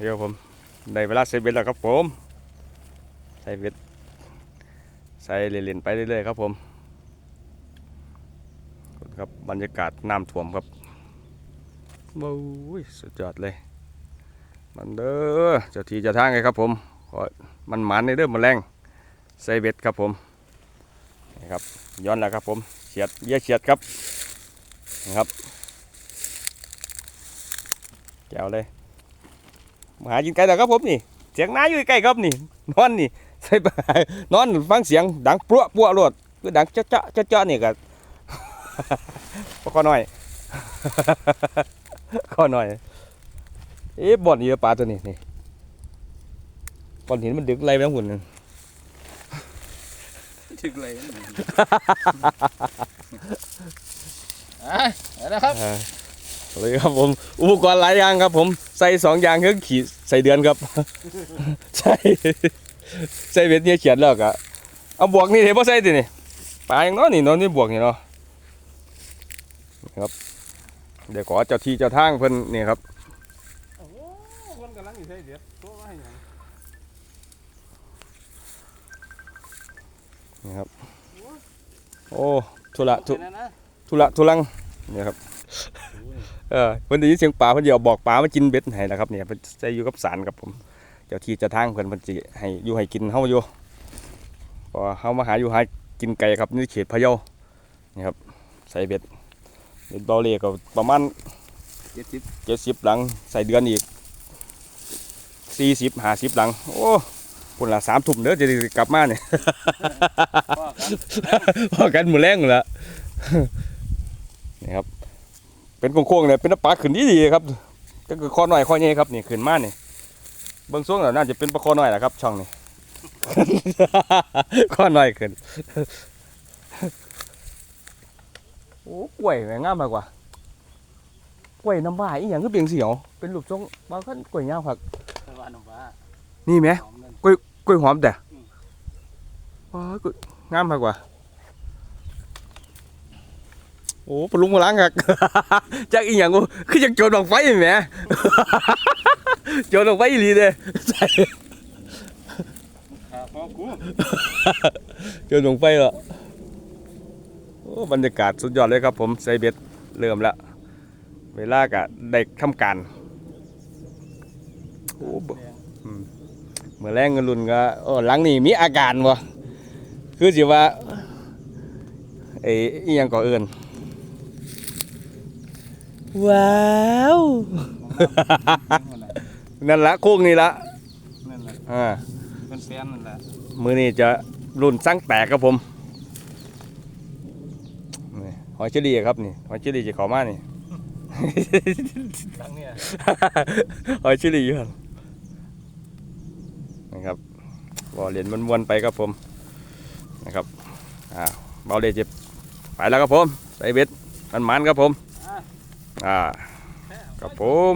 เดี๋ยวผมได้เวลาใส่เบ็ดแล้วครับผม ใส่เบ็ดใส่เล่นๆไปเรื่อยๆครับผมครับบรรยากาศน้ำท่วมครับบู๊ยสุดยอดเลย มันเด้อเจ้าทีเจ้าทางไงครับผมขอมันหมันในเด้อแมาแรงใส่เบ็ดครับผมนี่ครับย้อนแล้วครับผมเฉียดเยี่ยเฉียดครับนะครับแก้วเลย มาหากินไก่แล้วครับผมนี่ เสียงน้าอยู่ใกล้ครับนี่ นอนนี่ใส่ไปนอนฟังเสียงดังปลัวปลัวรวดคือดังเจาะเจาะเจาะเจาะนี่ก็ก็น้อยก็น้อยเอ๊ะบ่อนนี่ปลาตัวนี้นี่บ่อนหินมันดึกไรไปทั้งหุ่นนั่นถึกเลยอะเอาละครับอ่าเลยครับผม อุปกรณ์หลายอย่างครับ ผมใส่สองอย่างคือขีดใส่เดือนครับใส่ใส่เบ็ดเนี่ยเขียนแล้วก็เอาบวกนี่เห็นป่ใส่ตินี่ปลาอย่างน้อนี่เนอนนี่บวกนี่เนาะนะครับ เดี๋ยวขอเจ้าที่เจ้าทางเพิ่นนี่ครับโอ้คนกำลังอยู่ใช่เด็ดตัวว่าอย่างนี่ครับโอ้ทุละทุเห็นแล้วนะทุละทุลังนี่ครับ เออเพิ่นได้ยินเสียงปลาเพิ่นสิเอาบอกปลามากินเบ็ดให้นะครับเนี่ยเพิ่นใส่อยู่กับสารครับผม เจ้าที่เจ้าทางเพิ่นเพิ่นสิให้อยู่ให้กินเฮาอยู่เพอเฮามาหาอยู่หากินไก่ครับนี่เขตพะเยานี่ครับใส่เบ็ดเบ็ดเบาเล่ก็ประมาณเจ็ดสิบ70หลังใส่เดือนอีก40 50หลัง โอ้พุ่นละ3ทุ่มเด้อจะได้กลับมาเนี่ยพ่อกันพอกันหมดแรงหมดแล้วนี่ครับ เป็นโค้งๆเนี่ยเป็นน้ำปลาขึ้นดีดีๆครับ ก็คือคอหน่อยคอใหญ่ครับนี่ขึ้นมานี่เบื้องสูงแล้วน่าจะเป็นปลาคอหน่อยแหละครับ ช่องนี้คอหน่อยขึ้นโอ้กล้วยแหม่งามมากกว่ากล้วยน้ำว้าอีหยังก็เปียงเสียวเป็นรูปทรงบางคนกล้วยยาวผักตะวันออกมานี่ไหมหอมนั่นกล้วยหอมแต่อืมว้าวกล้วยงามมากกว่า โอ้ปลุงมาล้างครับจากอีหยังกูคือจากโจรดอกไฟแหมโจรดอกไฟอีหลีเด้ใส่ขาพ่อกูโจรดอกไฟเหรอโอ้บรรยากาศสุดยอดเลยครับผมใส่เบ็ดเริ่มแล้วเวลากะได้ทำการโอ้เมื่อแรงเงินรุ่นก็โอ้หลังนี่มีอาการวะคือสิว่าไอ้ยังก่อเอิน ว้าวนั่นละโค้งนี่ละนั่นแหละอ่าเป็นแฟนนั่นแหละมือนี่จะรุ่นสั่งแตกครับผมนี่หอยเชอรี่ครับนี่หอยเชอรี่จะเขอมานี่หลังเนี่ยหอยเชอรี่อยู่หั่นนะครับบ่อเหรียญมวนๆไปครับผมนะครับอ่าเบาเลยจะไปแล้วครับผมใส่เบ็ดมันมันๆครับผม อ่ากับผม